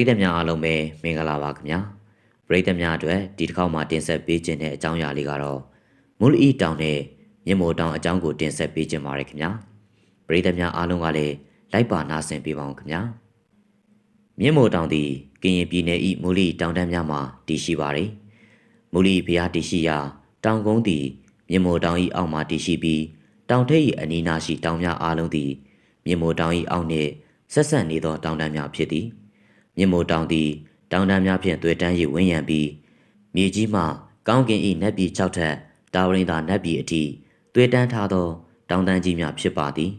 ရိသတ်များအားလုံးပဲမင်္ဂလာပါခင်ဗျာပရိသတ်များအတွက်ဒီတစ်ခေါက်မှာတင်ဆက်ပေးခြင်းတဲ့အကြောင်းအရာလေးကတော့မူလီတောင်နဲ့မြင့်မို့တောင်အကြောင်းကိုတင်ဆက်ပေးခြင်းပါတယ်ခင်ဗျာပရိသတ်များအားလုံးကလည်းလိုက်ပါနာဆင်ပေးပါအောင်ခင်ဗျာမြင့်မို့တောင်သည်ကရင်ပြည်နယ်၏မူလီတောင်တန်းများမှာတည်ရှိပါတယ်မူလီဘုရားတည်ရှိရာတောင်ကုန်းသည်မြင့်မို့တောင်၏အောက်မှာတည်ရှိပြီးတောင်ထိပ်၏အနီးနားရှိတောင်များအားလုံးသည်မြင့်မို့တောင်၏အောက်နှင့်ဆက်ဆက်နေသောတောင်တန်းများဖြစ်သည် မြင့်မို့တောင်သည်တောင်တန်းများဖြင့်တွေ့တန်း၍ဝန်းရံပြီးမြေကြီးမှကောင်းကင်၏နက်ပြည်၆ထပ်တာဝရင်သာနက်ပြည်အထိတွေ့တန်းထားသော တောင်တန်းကြီးများဖြစ်ပါသည်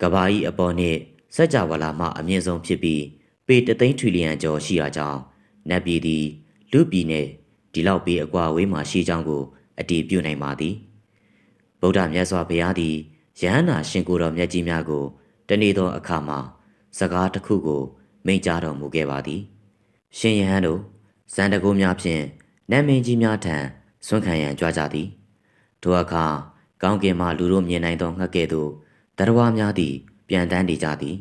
ကဘာ၏အပေါ်နှင့်စัจ java လာမှအမြင့်ဆုံးဖြစ်ပြီးပေတသိန်းထရီလီယံကျော်ရှိရာကြောင့်နက်ပြည်သည်လူပြည်နှင့်ဒီလောက်ပေအကွာဝေးမှရှိကြောင်းကိုအတည်ပြုနိုင်ပါသည်ဗုဒ္ဓမြတ်စွာဘုရားသည်ယဟန္တာရှင်ကိုယ်တော်မြတ်ကြီးများကိုတနေ့သောအခါမှာစကားတစ်ခုကို မိန့်ကြားတော်မူခဲ့ပါသည်ရှင်ယဟန်တို့ဇန်တကုများဖြင့်နတ်မင်းကြီးများထံဆွန့်ခံရန်ကြွားကြသည်ထိုအခါကောင်းကင်မှလူတို့မြင်နိုင်သောငှက်ကဲ့သို့တရဝါများသည် ပြန်တန်းနေကြသည်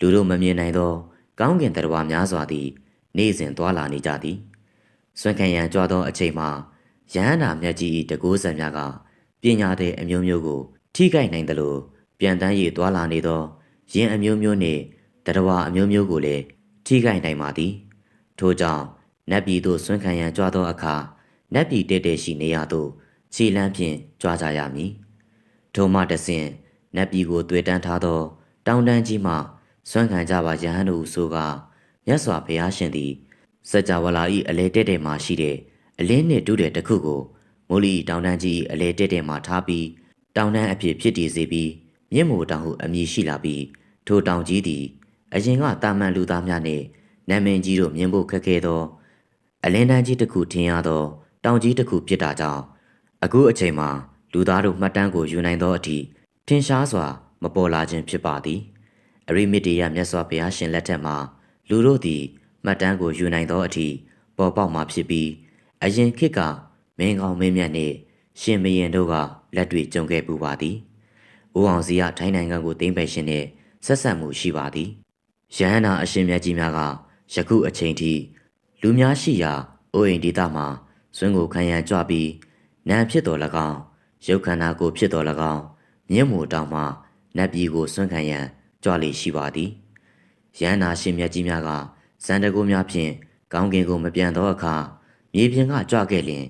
လူတို့မမြင်နိုင်သော ကောင်းကင်တရဝါများစွာသည် နေ့စဉ်သွာလာနေကြသည်ဆွန့်ခံရန်ကြွားသောအချိန်မှာယဟန္တာမြတ်ကြီး၏တကူးဆံများကပညာတဲ့အမျိုးမျိုးကို ထိခိုက်နိုင်သလိုပြန်တန်းရည်သွာလာနေသောယင်အမျိုးမျိုးနှင့် တရဝအမျိုးမျိုးကိုလည်းထိခိုက်နိုင်ပါသည်ထို့ကြောင့်နတ်ပြည်သို့ဆွမ်းခံရန်ကြွားသောအခါနတ်ပြည်တဲတဲရှိနေရသို့ခြေလမ်းဖြင့်ကြွားကြရမည်ထိုမှတဆင့်နတ်ပြည်ကိုတွေ့တန်းထားသော တောင်တန်းကြီးမှဆွမ်းခံကြပါယဟန်တို့ဆိုကမြတ်စွာဘုရားရှင်သည်စัจ java လာ၏အလေတဲတဲမှရှိတဲ့အလင်းနှင့်တူတဲ့တခုကိုမိုးလီတောင်တန်းကြီးအလေတဲတဲမှထားပြီးတောင်တန်းအဖြစ်ဖြစ်တည်စေပြီးမြင့်မိုတောင်ဟုအမည်ရှိလာပြီးထိုတောင်ကြီးသည် အရင်ကတာမန်လူသားများနှင့်နာမည်ကြီးတို့မြင်ဖို့ခက်ခဲသောအလင်းတန်းကြီးတစ်ခုထင်ရသောတောင်ကြီးတစ်ခုဖြစ်တာကြောင့်အခုအချိန်မှာလူသားတို့မှတ်တမ်းကိုယူနိုင်သောအထိထင်ရှားစွာ မပေါ်လာခြင်းဖြစ်ပါသည်အရိမစ်တေယမြတ်စွာဘုရားရှင်လက်ထက်မှာလူတို့သည်မှတ်တမ်းကိုယူနိုင်သောအထိပေါ်ပေါက်မှာဖြစ်ပြီးအရင်ခေတ်ကမင်းကောင်းမင်းမြတ်နှင့်ရှင်မရင်တို့ကလက်တွေ့ကြုံခဲ့ပူပါသည်။ဦးအောင်စီကထိုင်းနိုင်ငံကိုသိမ်းပိုက်ရှင်တဲ့ဆက်ဆက်မှုရှိပါသည်။ ရဟန္တာအရှင်မြတ်ကြီးများကယခုအချိန်ထိလူများရှိရာအိုးအိမ်ဒေသမှာဇွန်းကိုခံရန်ကြွပြီးနံဖြစ်တော်၎င်းရုပ်ခန္ဓာကိုဖြစ်တော်၎င်းမြင့်မိုတောင်မှနတ်ပြည်ကိုဆွန့်ခံရန်ကြွလေရှိပါသည်။ရဟန္တာရှင်မြတ်ကြီးများကဇန်တကုများဖြင့်ကောင်းကင်ကိုမပြန်သောအခါမြေပြင်ကကြွခဲ့လျင်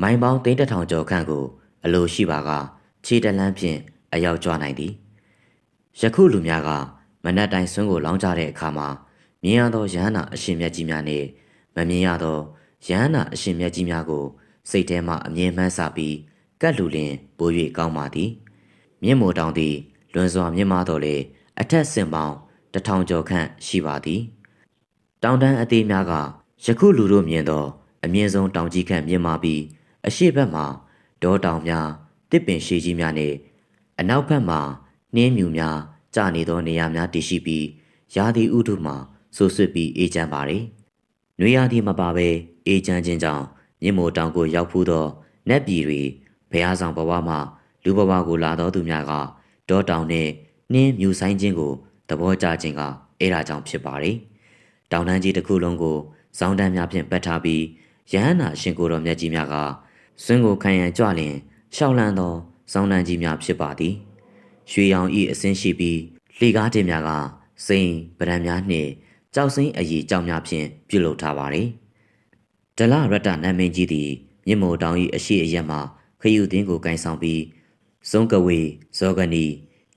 မိုင်ပေါင်းသိန်းတစ်ထောင်ကျော်ခန့်ကို အလိုရှိပါကခြေတလန်းဖြင့်အရောက်ကြွနိုင်သည်ယခုလူများက မနက်တိုင်းဆွန်းကိုလောင်းကြတဲ့အခါမှာမြင်ရသောရဟန္တာအရှင်မြတ်ကြီးများနှင့်မမြင်ရသောရဟန္တာအရှင်မြတ်ကြီးများကို စိတ်ထဲမှအမြင်မှန်းဆပြီးကတ်လူလင်ပို၍ကောင်းပါသည်မြင့်မိုတောင်သည်လွန်စွာမြင့်မားတော်လေအထက်စင်ပေါင်းတထောင်ကျော်ခန့်ရှိပါသည်တောင်တန်းအသေးများကယခုလူတို့မြင်သောအမြင့်ဆုံးတောင်ကြီးခန့်မြင့်မာပြီးအရှိတ်ဘက်မှာဒေါတောင်များတစ်ပင်ရှိကြီးများနှင့်အနောက်ဘက်မှာနှင်းမြူများ ကျနေသောနေရာများတည်ရှိပြီးရာသီဥတုမှာဆူဆွတ်ပြီးအေးချမ်းပါれ။နွေရာသီမပါဘဲအေးချမ်းခြင်းကြောင့်မြင့်မိုတောင်ကိုရောက်ဖူးသောနတ်ပြည်တွေဘုရားဆောင်ဘဝမှလူဘဝကိုလာတော်သူများကဒေါတောင်နှင့်နှင်းမြူဆိုင်ခြင်းကိုသဘောကျခြင်းကအဲ့ဒါကြောင့်ဖြစ်ပါれ။တောင်တန်းကြီးတစ်ခုလုံးကိုစောင်းတန်းများဖြင့်ပတ်ထားပြီးရဟန္တာရှင်ကိုတော်မြတ်ကြီးများကစွန်းကိုခံရန်ကြွလျင်ရှောက်လန်းသောစောင်းတန်းကြီးများဖြစ်ပါသည် ရွှေရောင်ဤအစင်းရှိပြီးလှေကားတင်များကစိန်ဗရံများနှင့်ကြောက်စိမ့်အည်ကြောင်များဖြင့်ပြုလုပ်ထားပါသည်ဒလရတ္တနတ်မင်းကြီးသည်မြင့်မိုတောင်၏အရှိအရက်မှခယူသင်းကိုကင်ဆောင်ပြီးစုံကဝေဇောဂနီ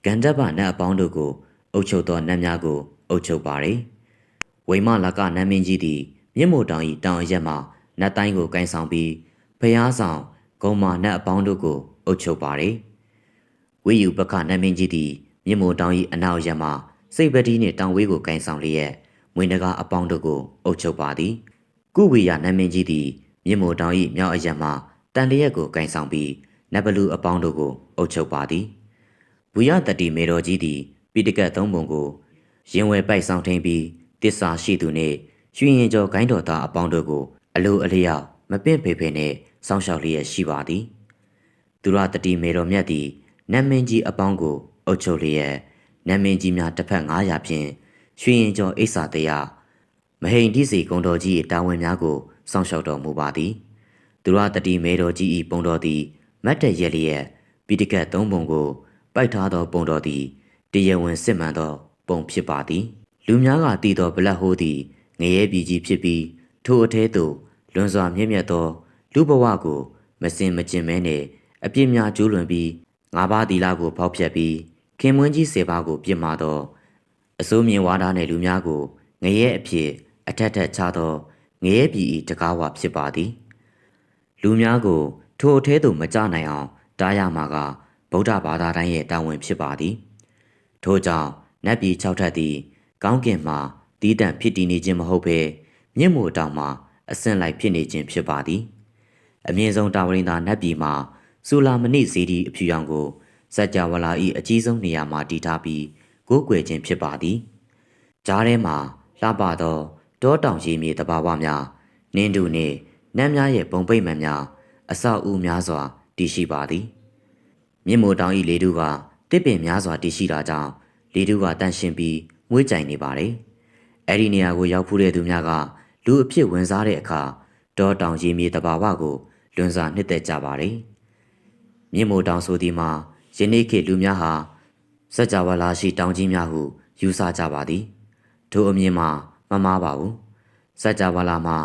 ဂန္ဓဗနတ်အပေါင်းတို့ကိုအုပ်ချုပ်သောနတ်များကိုအုပ်ချုပ်ပါသည်ဝိမလကနတ်မင်းကြီးသည်မြင့်မိုတောင်၏တောင်အရက်မှနတ်တိုင်းကိုကင်ဆောင်ပြီးဖျားဆောင်ဂုံမာနတ်အပေါင်းတို့ကိုအုပ်ချုပ်ပါသည် ဝိယူပခနတ်မင်းကြီးသည်မြင့်မိုတောင်၏အနောက်ရက်မှစိတ်ပတိနှင့်တောင်ဝေးကိုကင်ဆောင်လျက်မွေနဂါအပေါင်းတို့ကိုအုပ်ချုပ်ပါသည်ကုဝေယနတ်မင်းကြီးသည်မြင့်မိုတောင်၏မြောက်အရက်မှတန်လျက်ကိုကင်ဆောင်ပြီးနတ်ဘလူအပေါင်းတို့ကိုအုပ်ချုပ်ပါသည်ဘူရတတိမေတော်ကြီးသည်ပိတကတ်သုံးပုံကိုရင်ဝယ်ပိုက်ဆောင်ထိန်ပြီးတစ္ဆာရှိသူနှင့်ရွှေရင်ကျော်ဂိုင်းတော်သားအပေါင်းတို့ကိုအလိုအလျောက်မပင့်ဖေဖေနဲ့စောင့်ရှောက်လျက်ရှိပါသည်သူရတတိမေတော်မြတ်သည် နတ်မင်းကြီးအပေါင်းကိုအုပ်ချုပ်လျက်နတ်မင်းကြီးများတစ်ဖက်900ဖြင့်ရွှေရင်ကျော်အိဆာတရားမဟိန်တိစီကုံတော်ကြီး၏တာဝန်များကိုစောင့်ရှောက်တော်မူပါသည်သူရတတိမေတော်ကြီး၏ပုံတော်သည်မတ်တရက်လျက်ပိဋကတ်သုံးပုံကို ပိုက်ထားသောပုံတော်သည်တရားဝင်စစ်မှန်သော ပုံဖြစ်ပါသည်လူများကတည်သောဗလက်ဟိုးသည်ငရဲပြည်ကြီးဖြစ်ပြီးထိုအထဲသို့လွန်စွာမြင့်မြတ်သော လူဘဝကို မစင်မကျင်မဲနှင့်အပြစ်များကျူးလွန်ပြီး ငါးပါးသီလကိုဖောက်ဖျက်ပြီးခင်မွန်းကြီးစေပါကိုပြစ်မှာသောအစိုးမြင်ဝါဒနှင့်လူများကိုငရဲအဖြစ်အထက်ထက်ချသောငရဲပြည်၏တကားဝဖြစ်ပါသည် လူများကို ထိုအထဲသို့မကြနိုင်အောင်တားရမှာကဗုဒ္ဓဘာသာတိုင်းရဲ့တာဝန်ဖြစ်ပါသည် ထို့ကြောင့်နတ်ပြည်၆ထပ်သည် ကောင်းကင်မှာတီးတန့်ဖြစ်တည်နေခြင်းမဟုတ်ဘဲမြင့်မို့တောင်မှအစင်လိုက်ဖြစ်နေခြင်းဖြစ်ပါသည် အမြင့်ဆုံးတာဝရင်သာနတ်ပြည်မှာ ဆူလာမဏိဇေဒီအဖြူရောင်ကိုစัจ java လာ၏အကြီးဆုံးနေရာမှာတည်ထားပြီးကိုးကွယ်ခြင်းဖြစ်ပါသည်ကြားထဲမှာလှပသောတောတောင်ကြီးမြေတဘာဝများနင်းတူနှင့်နတ်များရဲ့ပုံပိတ်မှန်များအဆောက်အဦများစွာတည်ရှိပါသည်မြင့်မိုတောင်ဤလေတုကတစ်ပင်များစွာတည်ရှိတာကြောင့်လေတုကတန့်ရှင်းပြီးမွေးကြိုင်နေပါတယ်။အဲ့ဒီနေရာကိုရောက်ဖူးတဲ့သူများကလူအဖြစ်ဝင်စားတဲ့အခါတောတောင်ရေမြေတဘာဝကိုလွန်စွာနှစ်သက်ကြပါတယ်။ မြင့်မိုတောင်ဆိုဒီမှာယနေ့ခေတ်လူများဟာစัจ java လာရှိတောင်ကြီးများဟုယူဆကြပါသည်။ထိုအမြင်မှာမမားပါဘူး။စัจ java လာမှာ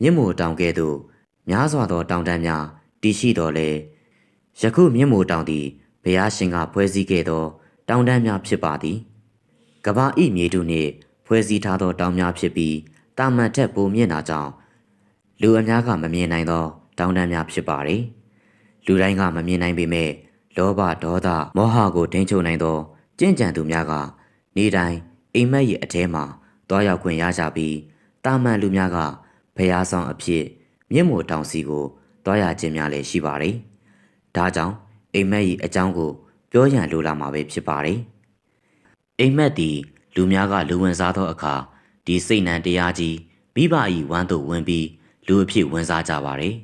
မြင့်မိုတောင်ကဲ့သို့များစွာသောတောင်တန်းများတည်ရှိတော်လဲယခုမြင့်မိုတောင်သည်ဘုရားရှင်ကဖွဲ့စည်းခဲ့သော တောင်တန်းများဖြစ်ပါသည်ကဘာဤမြေတုနှင့်ဖွဲ့စည်းထားသောတောင်များဖြစ်ပြီးတာမန်ထက်ပိုမြင့်တာကြောင့်လူအများကမမြင်နိုင်သောတောင်တန်းများဖြစ်ပါသည် လူတိုင်းကမမြင်နိုင်ပေမဲ့လောဘဒေါသမောဟကိုထိန်းချုပ်နိုင်သောကြင်ကြံသူများကနေတိုင်းအိမ်မက်ရဲ့အထဲမှာတွားရောက်ခွင့်ရကြပြီးတာမန်လူများကဖျားဆောင်အဖြစ်မြင့်မို့တောင်စီကိုတွားရခြင်းများလည်းရှိပါတယ်။ဒါကြောင့်အိမ်မက်၏အကြောင်းကိုပြောရန်လိုလာမှာပဲဖြစ်ပါတယ်။အိမ်မက်သည်လူများကလူဝင်စားသောအခါဒီစိတ်နှံတရားကြီးမိဘ၏ဝမ်းသို့ဝင်ပြီးလူအဖြစ်ဝင်စားကြပါတယ်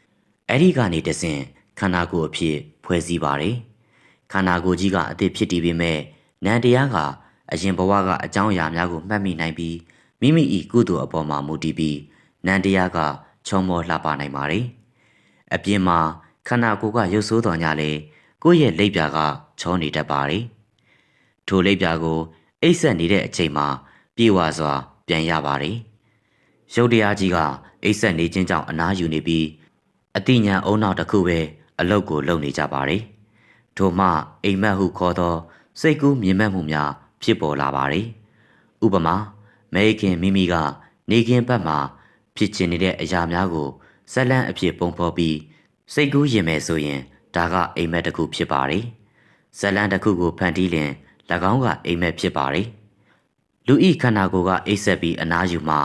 ။အဲ့ဒီကနေတဆင့် ခန္ဓာကိုယ်အဖြစ်ဖွဲ့စည်းပါတယ်။ခန္ဓာကိုယ်ကြီးကအသစ်ဖြစ်တည်ပေမဲ့နံတရားကအရင်ဘဝကအကြောင်းအရာများကိုမှတ်မိနိုင်ပြီးမိမိ၏ကုသိုလ်အပေါ်မှာမူတည်ပြီးနံတရားကချုံမောလှပနိုင်ပါတယ်။အပြင်မှာခန္ဓာကိုယ်ကရုပ်ဆိုးတော်ညာလေကိုယ့်ရဲ့လက်ပြာကချောနေတတ်ပါတယ်။ထိုလက်ပြာကိုအိတ်ဆက်နေတဲ့အချိန်မှာပြေဝစွာ ပြန်ရပါတယ်။ရုပ်တရားကြီးကအိတ်ဆက်နေခြင်းကြောင့်အနားယူနေပြီးအတိညာအုံနောက်တစ်ခုပဲ အလုတ်ကိုလုံနေကြပါတယ်။ထို့မှအိမ်မက်ဟုခေါ်သောစိတ်ကူးမြင်မဲ့မှုများဖြစ်ပေါ်လာပါတယ်။ဥပမာမဲခင်မိမိကနေခင်ဘက်မှာဖြစ်ချင်နေတဲ့အရာများကိုဇက်လန့်အဖြစ်ပုံဖော်ပြီးစိတ်ကူးရင်မဲ့ဆိုရင်ဒါကအိမ်မက်တစ်ခုဖြစ်ပါတယ်။ဇက်လန့်တစ်ခုကိုဖန်တီးလင်၎င်းကအိမ်မက်ဖြစ်ပါတယ်။လူဤခန္ဓာကိုယ်ကအိပ်ဆက်ပြီးအနားယူမှ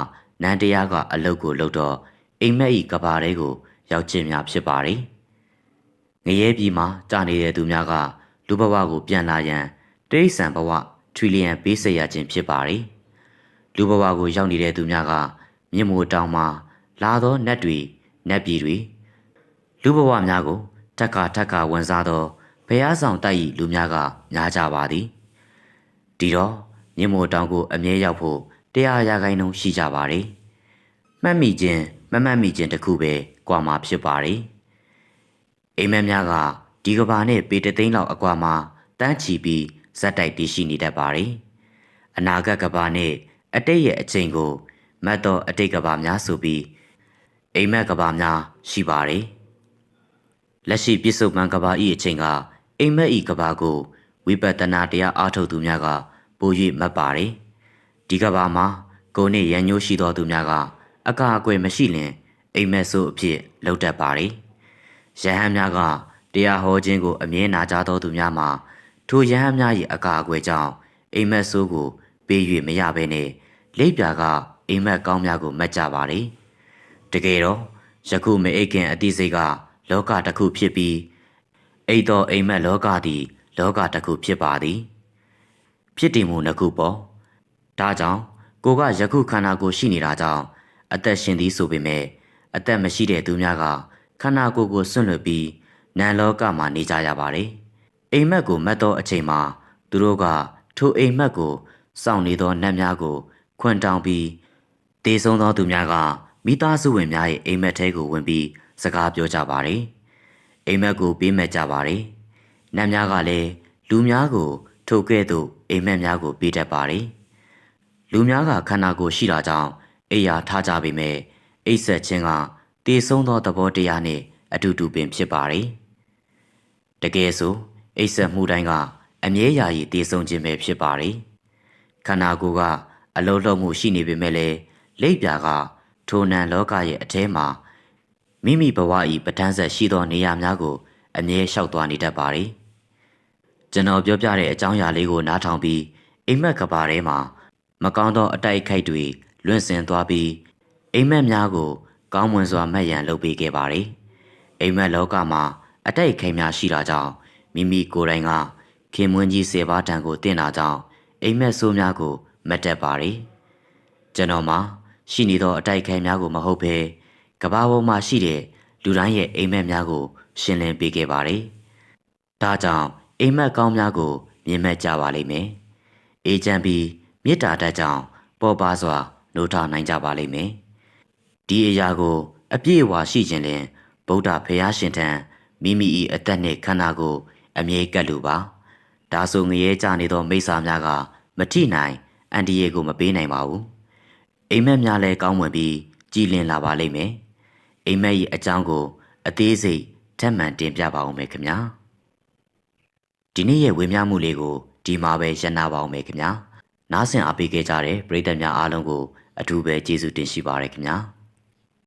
နန္တရားကအလုတ်ကိုလှုပ်တော့အိမ်မက်ဤကဘာတဲကိုရောက်ခြင်းများဖြစ်ပါတယ်။ ငရဲပြည်မှာကြာနေတဲ့သူများကလူဘဝကိုပြန်လာရန်တိရစ္ဆာန်ဘဝထရီလီယံပေးဆက်ရခြင်းဖြစ်ပါတယ်။လူဘဝကိုရောက်နေတဲ့သူများကမြင့်မိုတောင်မှာလာသောနတ်တွေနတ်ပြည်တွေလူဘဝများကိုထက်ခါထက်ခါဝန်စားသောဘုရားဆောင်တိုက်ဤလူများကများကြပါသည်ဒီတော့မြင့်မိုတောင်ကိုအမြဲရောက်ဖို့တရားရာခိုင်နှုန်းရှိကြပါတယ်မှတ်မိခြင်းမမှတ်မိခြင်းတစ်ခုပဲကွာမှာဖြစ်ပါတယ် အိမ်မက်များကဒီကဘာနဲ့ပေတသိန်းလောက်အကွာမှာတန်းချီပြီးဇက်တိုက်တည်ရှိနေတတ်ပါတယ်အနာဂတ်ကဘာနဲ့အတိတ်ရဲ့အချိန်ကိုမတ်တော်အတိတ်ကဘာများဆိုပြီးအိမ်မက်ကဘာများရှိပါတယ်လက်ရှိပြစ္ဆုတ်ပံကဘာဤအချိန်ကအိမ်မက်ဤကဘာကိုဝိပဿနာတရားအားထုတ်သူများကပို၍မှတ်ပါတယ်ဒီကဘာမှာကိုယ်နှင့်ရန်ညိုးရှိသောသူများကအကာအကွယ်မရှိလင်အိမ်မက်ဆိုးအဖြစ်လှုပ်တတ်ပါတယ် ရဟန်းများကတရားဟောခြင်းကိုအမြဲနာကြသောသူများမှာထိုရဟန်းများ၏အကာအကွယ်ကြောင့်အိမ်မက်ဆိုးကိုပေး၍မရဘဲနဲ့လိပ်ပြာကအိမ်မက်ကောင်းများကိုမတ်ကြပါတယ်တကယ်တော့ယခုမအိတ်ခင်အတိစိတ်ကလောကတစ်ခုဖြစ်ပြီးအိတ်တော်အိမ်မက်လောကသည် လောကတစ်ခုဖြစ်ပါသည် ဖြစ်တည်မှုနှစ်ခုပေါ့ဒါကြောင့်ကိုကယခုခန္ဓာကိုယ်ရှိနေတာကြောင့်အသက်ရှင်သည်ဆိုပေမဲ့အသက်မရှိတဲ့သူများက ခန္ဓာကိုယ်ကိုစွန့်လွတ်ပြီးနံလောကမှာနေကြရပါတယ်အိမ်မက်ကိုမတ်သောအချိန်မှာသူတို့ကထိုအိမ်မက်ကိုစောင့်နေသောနတ်များကို ခွန့်တောင်းပြီးတေဆုံးသောသူများကမိသားစုဝင်များရဲ့အိမ်မက်ထဲကိုဝင်ပြီးစကားပြောကြပါတယ်။အိမ်မက်ကိုပေးမဲ့ကြပါတယ်။နတ်များကလည်းလူများကိုထိုကဲ့သို့အိမ်မက်များကိုပေးတတ်ပါတယ်။လူများကခန္ဓာကိုယ်ရှိတာကြောင့်အိယာထားကြပေမဲ့အိတ်ဆက်ခြင်းက တေဆုံးသောသဘောတရားနှင့်အတူတူပင်ဖြစ်ပါတယ်။တကယ်ဆိုအိတ်ဆက်မှုတိုင်းကအမြဲယာယီတေဆုံးခြင်းပဲဖြစ်ပါတယ်။ခန္ဓာကိုယ်ကအလုံးလုံးမှုရှိနေပေမဲ့လည်းလက်ပြာကထိုနံလောကရဲ့အထဲမှာမိမိဘဝဤပဋ္ဌာန်းဆက်ရှိသောနေရာများကိုအမြဲလျှောက်သွားနေတတ်ပါတယ်။ကျွန်တော်ပြောပြတဲ့အကြောင်းအရာလေးကိုနားထောင်ပြီးအိမ်မက်ကဘာထဲမှာမကောင်းသောအတိုက်အခိုက်တွေလွင့်စင်သွားပြီးအိမ်မက်များကို ကောင်းမွန်စွာမှတ်ရန်လုပ်ပေးခဲ့ပါတယ်။အိမ်မက်လောကမှာအတိုက်အခိုက်များရှိတာကြောင့်မိမိကိုယ်တိုင်ကခင်မွန်းကြီးစေပါတံကိုတင်တာကြောင့်အိမ်မက်ဆိုးများကိုမတ်တက်ပါတယ်။ကျွန်တော်မှာရှိနေသောအတိုက်အခိုက်များကိုမဟုတ်ဘဲကဘာပေါ်မှာရှိတဲ့လူတိုင်းရဲ့အိမ်မက်များကို ရှင်းလင်းပေးခဲ့ပါတယ်။ဒါကြောင့်အိမ်မက်ကောင်းများကိုမြင်မဲ့ကြပါလိမ့်မယ်။အေဂျန်ပြီးမေတ္တာတတ်ကြောင့်ပေါ်ပါစွာနိုးထနိုင်ကြပါလိမ့်မယ်။ ဒီအရာကို အပြည့်အဝရှိခြင်းလင်ဗုဒ္ဓဖရာရှင်ထံမိမိ၏အသက်နှင့်ခန္ဓာကို အမြဲကပ်လိုပါ။ဒါဆိုငရဲကြနေသောမိစ္ဆာများကမထိနိုင်အန်ဒီယေကိုမပေးနိုင်ပါဘူး။အိမ်မက်များလည်းကောင်းမွန်ပြီးကြည်လင်လာပါလိမ့်မယ်။အိမ်မက်၏အကြောင်းကို အသေးစိတ်ထပ်မံတင်ပြပါအောင်မယ်ခင်ဗျာ။ဒီနေ့ရဲ့ဝေမျှမှုလေးကိုဒီမှာပဲရှင်းနာပါအောင်မယ်ခင်ဗျာ။နားဆင်အားပေးခဲ့ကြတဲ့ပရိသတ်များအားလုံးကိုအထူးပဲကျေးဇူးတင်ရှိပါရခင်ဗျာ။